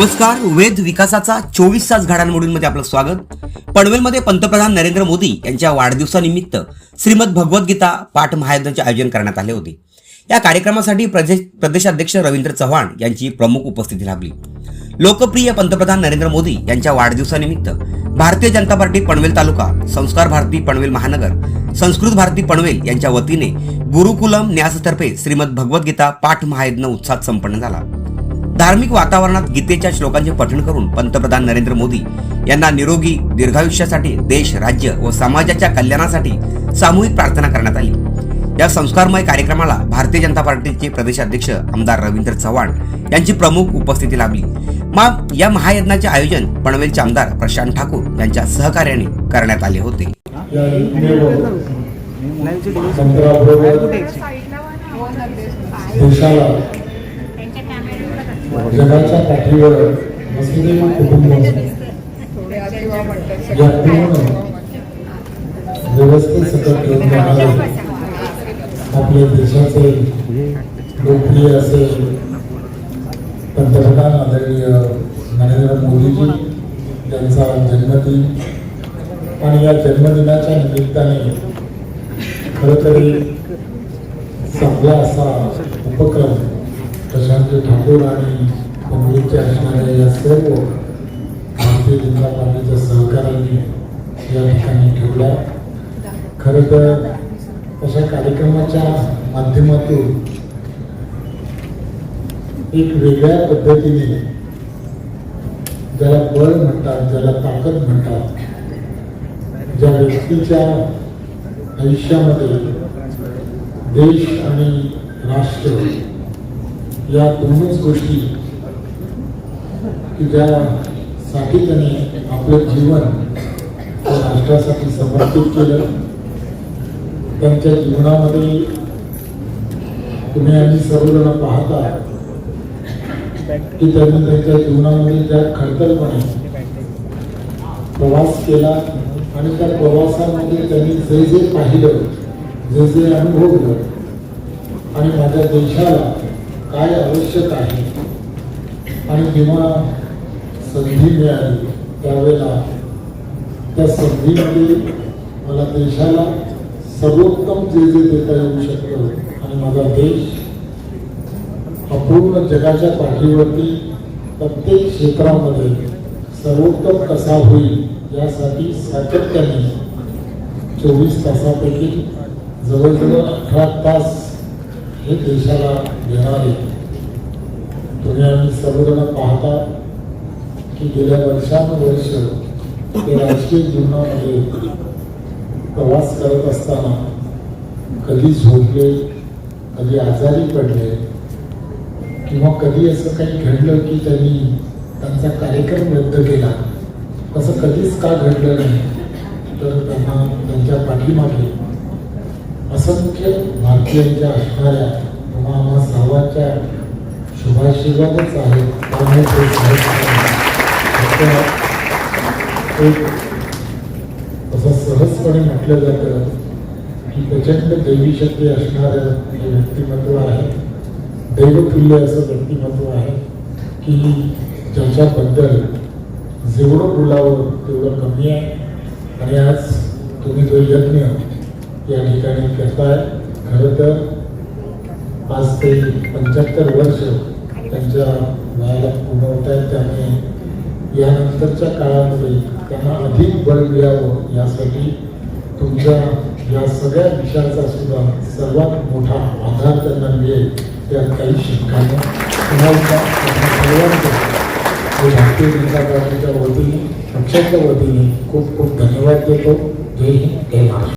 नमस्कार वेद विकासाचा चोवीस तास घडामोडींमध्ये आपलं स्वागत. पनवेलमध्ये पंतप्रधान नरेंद्र मोदी यांच्या वाढदिवसानिमित्त श्रीमद भगवद्गीता पाठ महायज्ञाचे आयोजन करण्यात आले होते. या कार्यक्रमासाठी प्रदेश प्रदेशाध्यक्ष रवींद्र चव्हाण यांची प्रमुख उपस्थिती लाभली. लोकप्रिय पंतप्रधान नरेंद्र मोदी यांच्या वाढदिवसानिमित्त भारतीय जनता पार्टी पनवेल तालुका संस्कार भारती पनवेल महानगर संस्कृत भारती पनवेल यांच्या वतीने गुरुकुलम न्यासतर्फे श्रीमद भगवद्गीता पाठ महायज्ञ उत्साहात संपन्न झाला. धार्मिक वातावरणात गीतेच्या श्लोकांचे पठण करून पंतप्रधान नरेंद्र मोदी यांना निरोगी दीर्घायुष्यासाठी देश राज्य व समाजाच्या कल्याणासाठी सामूहिक प्रार्थना करण्यात आली. या संस्कारमय कार्यक्रमाला भारतीय जनता पार्टीचे प्रदेशाध्यक्ष आमदार रवींद्र चव्हाण यांची प्रमुख उपस्थिती लाभली. मग या महायज्ञाचे आयोजन पनवेलचे आमदार प्रशांत ठाकूर यांच्या सहकार्याने करण्यात आले होते. देशाला जगाच्या पाठीवर वसुदेव कुटुंब या पूर्ण व्यवस्थेसकट घेऊन जाणारे आपल्या देशाचे लोकप्रिय असे पंतप्रधान आदरणीय नरेंद्र मोदीजी यांचा जन्मदिन आणि या जन्मदिनाच्या निमित्ताने खरं तरी चांगला असा उपक्रम प्रशांत ठाकूर आणि काँग्रेसचे असणाऱ्या या सर्व भारतीय जनता पार्टीच्या सहकारांनी या ठिकाणी ठेवला खरं तर अशा कार्यक्रमाच्या माध्यमातून एक वेगळ्या पद्धतीने ज्याला बळ म्हणतात ज्याला ताकद म्हणतात ज्या व्यक्तीच्या आयुष्यामध्ये देश आणि राष्ट्र या दोनच गोष्टी की ज्यासाठी त्याने आपलं जीवन राष्ट्रासाठी समर्पित केलं. त्यांच्या जीवनामध्ये तुम्ही आम्ही सर्वजण पाहता की त्यांनी त्यांच्या जीवनामध्ये ज्या खडतलपणे प्रवास केला आणि त्या प्रवासामध्ये त्यांनी जे जे पाहिलं जे जे अनुभवलं आणि माझ्या देशाला काय आवश्यक आहे? आणि जेव्हा संधी मिळाली त्यावेळेला त्या संधीमध्ये मला देशाला सर्वोत्तम जे जे देता येऊ शकतं आणि माझा देश अपूर्ण जगाच्या पाठीवरती प्रत्येक क्षेत्रामध्ये सर्वोत्तम कसा होईल यासाठी सातत्याने चोवीस तासापैकी जवळजवळ अठरा तास हे देशाला देणारे तुम्ही आम्ही सर्वजण पाहता की गेल्या वर्षानुवर्ष ते राजकीय जीवनामध्ये प्रवास करत असताना कधी झोपले कधी आजारी पडले किंवा कधी असं काही घडलं की त्यांनी त्यांचा कार्यक्रम रद्द केला असं कधीच का घडलं नाही? तर त्यांना त्यांच्या पाठीमागे असंख्य भारतीयांच्या असणाऱ्या किंवा सर्वांच्या शुभाशीर्वादच आहेत त्यामुळे ते असं सहजपणे म्हटलं जातं की प्रचंड देवी शक्ती असणारं हे व्यक्तिमत्व आहे. दैवतुल्य असं व्यक्तिमत्व आहे की ज्याच्याबद्दल जेवढं बोलावं तेवढं कमी आहे. आणि आज तुम्ही जो यज्ञ या ठिकाणी करताय खरं तर आज ते पंच्याहत्तर वर्ष त्यांच्या वयाला पूर्ण होत आहेत त्यामुळे यानंतरच्या काळामध्ये त्यांना अधिक बळ मिळावं यासाठी तुमच्या या सगळ्या विषयाचा सुद्धा सर्वात मोठा आधार त्यांना मिळेल त्यात काही शिक्षकांना सर्वांचं भारतीय जनता पार्टीच्या वतीने पक्षाच्या वतीने खूप खूप धन्यवाद देतो. जय हिंद जय महाराष्ट्र.